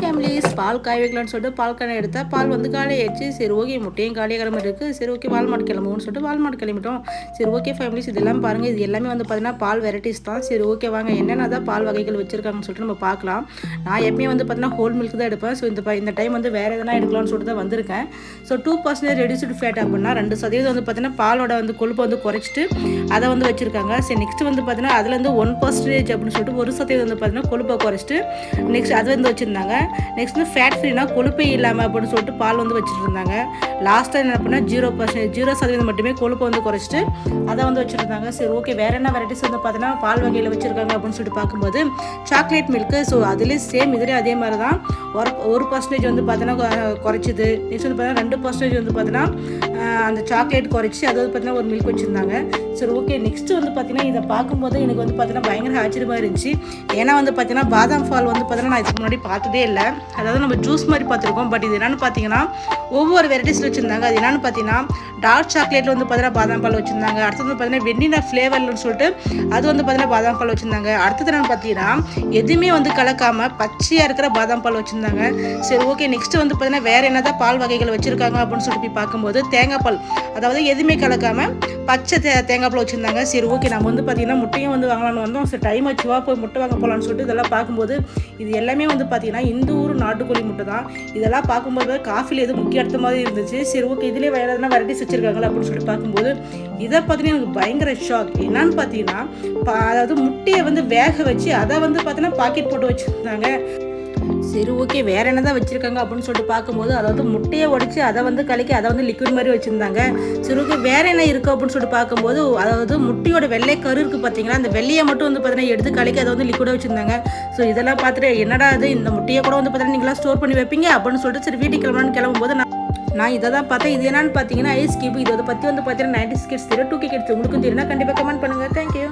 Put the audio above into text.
Families பால் காய வைக்கலாம்னு சொல்லிட்டு பால் காய எடுத்தால் பால் வந்து காலி சரி ஓகே முட்டையும் காலியாக கிளம்பி இருக்குது சரி ஓகே வால்மார்ட் கிளம்புவோம்னு சொல்லிட்டு வால்மார்ட் கிளம்பிட்டோம். சரி ஓகே ஃபேமிலிஸ் இதெல்லாம் பாருங்கள் இது எல்லாமே வந்து பார்த்தீங்கன்னா பால் வெரைட்டிஸ் தான். சரி ஓகே வாங்க என்னென்ன தான் பால் வகைகள் வச்சுருக்காங்கன்னு சொல்லிட்டு நம்ம பார்க்கலாம். நான் எப்பயும் வந்து பார்த்தீங்கன்னா ஹோல் மில்க் தான் எடுப்பேன். ஸோ இந்த ப- இந்த டைம் வந்து வேறு எதனா எடுக்கலாம்னு சொல்லிட்டு தான் வந்திருக்கேன். So two percentage reduced fat அப்படின்னா ரெண்டு சதவீதம் வந்து பார்த்தீங்கன்னா பாலோட வந்து கொழுப்பை வந்து குறைச்சிட்டு அதை வந்து வச்சுருக்காங்க. சரி நெக்ஸ்ட் வந்து பார்த்தீங்கன்னா அதுலேருந்து ஒன் பர்சன்டேஜ் அப்படின்னு சொல்லிட்டு ஒரு சதவீதம் வந்து பார்த்தீங்கன்னா கொழுப்பை குறைச்சிட்டு நெக்ஸ்ட் அது வந்து வச்சுருந்தாங்க. நெக்ஸ்ட் வந்து ஃபேட் ஃப்ரீனா கொழுப்பே இல்லாமல் அப்படின்னு சொல்லிட்டு பால் வந்து வச்சுட்டு இருந்தாங்க. லாஸ்ட்டாக என்ன பண்ணால் ஜீரோ பர்சன்ட் ஜீரோ சதவீதம் மட்டுமே கொழுப்பை வந்து குறைச்சிட்டு அதை வந்து வச்சுருந்தாங்க. சரி ஓகே வேறு என்ன வெரைட்டிஸ் வந்து பார்த்தீங்கன்னா பால் வகையில் வச்சுருக்காங்க அப்படின்னு சொல்லிட்டு பார்க்கும்போது சாக்லேட் மில்க்கு ஸோ அதுலேயும் சேம் இதுலேயும் அதே மாதிரி தான் ஒரு ஒரு பர்சன்டேஜ் வந்து பார்த்தீங்கன்னா குறைச்சிது. நெக்ஸ்ட் வந்து பார்த்தீங்கன்னா ரெண்டு பர்சன்டேஜ் வந்து பார்த்தீங்கன்னா அந்த சாக்லேட் குறைச்சி அது வந்து பார்த்தீங்கன்னா ஒரு மில்க் வச்சுருந்தாங்க. சரி ஓகே நெக்ஸ்ட் வந்து பார்த்தீங்கன்னா இதை பார்க்கும்போது எனக்கு வந்து பார்த்தீங்கன்னா பயங்கர ஆச்சரியமாக இருந்துச்சு. ஏன்னா வந்து பார்த்தீங்கன்னா பாதாம் ஃபால் வந்து பார்த்தீங்கன்னா நான் இதுக்கு முன்னாடி பார்த்ததே இல்லை. அதாவது நம்ம ஜூஸ் மாதிரி பார்த்துருக்கோம். பட் இது என்னென்னு பார்த்தீங்கன்னா ஒவ்வொரு வெரைட்டிஸில் வச்சுருந்தாங்க. அது என்னென்னு பார்த்தீங்கன்னா டார்க் சாக்லேட்டில் வந்து பார்த்தீங்கன்னா பாதாம் பால் வச்சுருந்தாங்க. அடுத்தது வந்து பார்த்தீங்கன்னா வெண்ணிலா ஃப்ளேவர்னு சொல்லிட்டு அது வந்து பார்த்தீங்கன்னா பாதாம் பால் வச்சுருந்தாங்க. அடுத்தது என்னன்னு பார்த்தீங்கன்னா எதுவுமே வந்து கலக்காமல் பச்சையாக இருக்கிற பாதாம் பால் வச்சுருந்தாங்க. சரி ஓகே நெக்ஸ்ட்டு வந்து பார்த்தீங்கன்னா வேறு என்னதான் பால் வகைகள் வச்சுருக்காங்க அப்படின்னு சொல்லிட்டு போய் பார்க்கும்போது தேங்காய் பால். அதாவது எதுவுமே கலக்காமல் பச்சை தே தேங்காய் பழம் வச்சுருந்தாங்க. சரி ஓகே நம்ம வந்து பார்த்தீங்கன்னா முட்டையும் வந்து வாங்கலாம்னு வந்தோம். சரி டைம் ஆச்சுவா போய் முட்டை வாங்க போகலான்னு சொல்லிட்டு இதெல்லாம் பார்க்கும்போது இது எல்லாமே வந்து பார்த்தீங்கன்னா இந்த ஊர் நாட்டுக்கோழி முட்டை தான். இதெல்லாம் பார்க்கும்போது காஃபியில் எது முக்கிய அடுத்த மாதிரி இருந்துச்சு. சரி ஓகே இதுலேயே வேறு எதனா வெரைட்டிஸ் வச்சுருக்காங்களா அப்படின்னு சொல்லிட்டு பார்க்கும்போது இதை பார்த்தீங்கன்னா எனக்கு பயங்கர ஷாக் என்னன்னு பார்த்தீங்கன்னா பா- அதாவது முட்டையை வந்து வேக வச்சு அதை வந்து பார்த்தீங்கன்னா பாக்கெட் போட்டு வச்சுருந்தாங்க. சரி ஓகே வேற என்னதான் வச்சிருக்காங்க அப்படின்னு சொல்லிட்டு பார்க்கும்போது அதாவது முட்டையை உடைச்சு அதை வந்து கலக்கி அதை வந்து லிக்விட் மாதிரி வச்சிருந்தாங்க. சரி ஓகே வேற என்ன இருக்கு அப்படின்னு சொல்லிட்டு பார்க்கும்போது அதாவது முட்டையோட வெள்ளை கரு இருக்கு பார்த்தீங்களா? அந்த வெள்ளையை மட்டும் வந்து பார்த்தீங்கன்னா எடுத்து கலக்கி அதை வந்து லிக்விடாக வச்சிருந்தாங்க. ஸோ இதெல்லாம் பார்த்துட்டு என்னடா இது இந்த முட்டையை கூட வந்து பார்த்தீங்கன்னா நீங்களா ஸ்டோர் பண்ணி வைப்பீங்க அப்படின்னு சொல்லிட்டு சரி வீட்டுக்கு கிளம்பலான்னு கிளம்பும்போது நான் நான் இதை தான் பார்த்தேன். இது என்னன்னு பார்த்தீங்கன்னா ஐஸ் கியூப் இதை பற்றி வந்து பார்த்தீங்கன்னா நைன்டி கிட்ஸ் தெரியும் டூ கிட்ஸ் உங்களுக்கும் தெரியும்னா கண்டிப்பாக கமெண்ட் பண்ணுங்கள் தேங்க்யூ